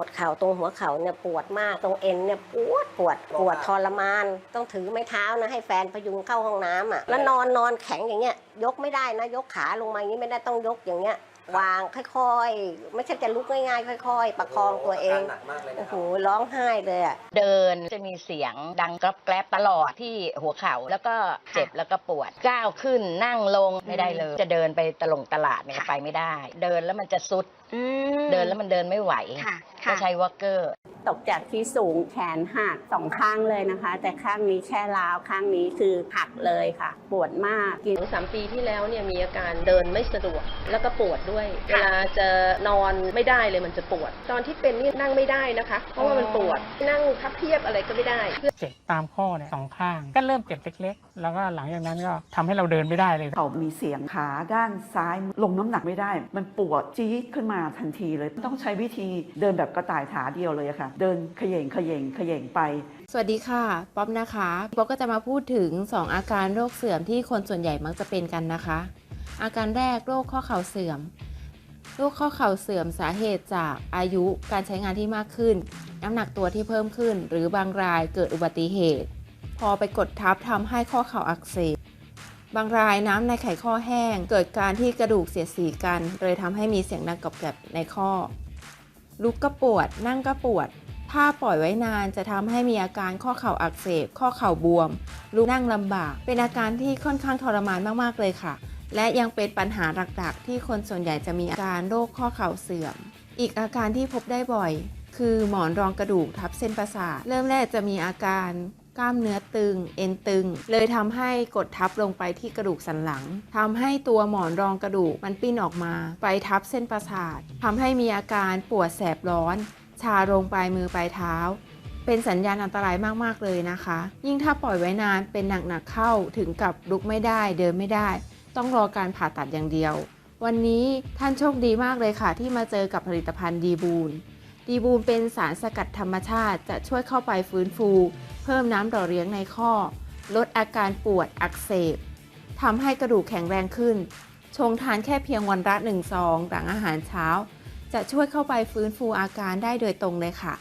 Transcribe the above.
วดเข่าตรงหัวเข่าเนี่ยปวดมากตรงเอ็นเนี่ยปวดปวดปวดทรมาน ต้องถือไม้เท้านะให้แฟนพยุงเข้าห้องน้ำอะแล้วนอนนอนแข็งอย่างเงี้ยยกไม่ได้นะยกขาลงมาอย่างนี้ไม่ได้ต้องยกอย่างเงี้ย วางค่อยๆ ไม่ใช่จะลุกง่ายๆ ค่อย ๆ ประคองตัวเองหนักมากเลยนะโอ้คโหรับร้องไห้เลยอะเดินจะมีเสียงดังกรอบแกรบตลอดที่หัวเข่าแล้วก็เจ็บแล้วก็ปวดก้าวขึ้นนั่งลงไม่ได้เลย จะเดินไปตลงตลาดเนี่ยค่ะไปไม่ได้ เดินแล้วมันจะซุดอืมเดินแล้วมันเดินไม่ไหวค่ะก็ค่ะใช้วอลเกอร์ ตกจากที่สูงแขนหักสองข้างเลยนะคะ แต่ข้างนี้แค่ร้าวข้างนี้คือหักเลยค่ะ ปวดมากกินสองสามปีที่แล้วเนี่ยมีอาการเดินไม่สะดวกแล้วก็ปวดด้วยเวลาจะนอนไม่ได้เลยมันจะปวด ตอนที่เป็นนี่นั่งไม่ได้นะคะ เพราะว่ามันปวด นั่งพับเพียบอะไรก็ไม่ได้เจ็บตามข้อเนี่ยสองข้าง ก็เริ่มเจ็บเล็ก ๆ แล้วก็หลังจากนั้นก็ทำให้เราเดินไม่ได้เลยเขามีเสียงขาด้านซ้ายลงน้ำหนักไม่ได้ มันปวดจี๊ดขึ้นมาทันทีเลย ต้องใช้วิธีเดินแบบกระต่ายขาเดียวเลยอะค่ะ เดินเขย่งเขย่งเขย่งไป สวัสดีค่ะ ป๊อปนะคะป๊อปก็จะมาพูดถึง 2 อาการโรคเสื่อมที่คนส่วนใหญ่มักจะเป็นกันนะคะ อาการแรกโรคข้อเข่าเสื่อม โรคข้อเข่าเสื่อมสาเหตุจากอายุการใช้งานที่มากขึ้น น้ำหนักตัวที่เพิ่มขึ้น หรือบางรายเกิดอุบัติเหตุ พอไปกดทับทำให้ข้อเข่าอักเสบบางรายน้ำในไขข้อแห้ง เกิดการที่กระดูกเสียดสีกัน เลยทำให้มีเสียงดังกรอบแกรบในข้อ ลุกก็ปวด นั่งก็ปวด ถ้าปล่อยไว้นานจะทำให้มีอาการข้อเข่าอักเสบ ข้อเข่าบวมลุกนั่งลำบาก เป็นอาการที่ค่อนข้างทรมานมาก ๆ เลยค่ะ และยังเป็นปัญหาหลักๆ ที่คนส่วนใหญ่จะมีอาการโรคข้อเข่าเสื่อม อีกอาการที่พบได้บ่อย คือหมอนรองกระดูกทับเส้นประสาท เริ่มแรกจะมีอาการกล้ามเนื้อตึง เอ็นตึง เลยทำให้กดทับลงไปที่กระดูกสันหลังทำให้ตัวหมอนรองกระดูกมันปิ้นออกมา ไปทับเส้นประสาททำให้มีอาการปวดแสบร้อน ชาลงปลายมือปลายเท้า เป็นสัญญาณอันตรายมาก ๆ เลยนะคะ ยิ่งถ้าปล่อยไว้นานเป็นหนัก ๆ เข้าถึงกับลุกไม่ได้เดินไม่ได้ ต้องรอการผ่าตัดอย่างเดียว วันนี้ท่านโชคดีมากเลยค่ะ ที่มาเจอกับผลิตภัณฑ์ดีบูนดีบูนเป็นสารสกัดธรรมชาติจะช่วยเข้าไปฟื้นฟู เพิ่มน้ำหล่อเลี้ยงในข้อ ลดอาการปวดอักเสบทำให้กระดูกแข็งแรงขึ้น ชงทานแค่เพียงวันละหนึ่งซองหลังอาหารเช้า จะช่วยเข้าไปฟื้นฟูอาการได้โดยตรงเลยค่ะ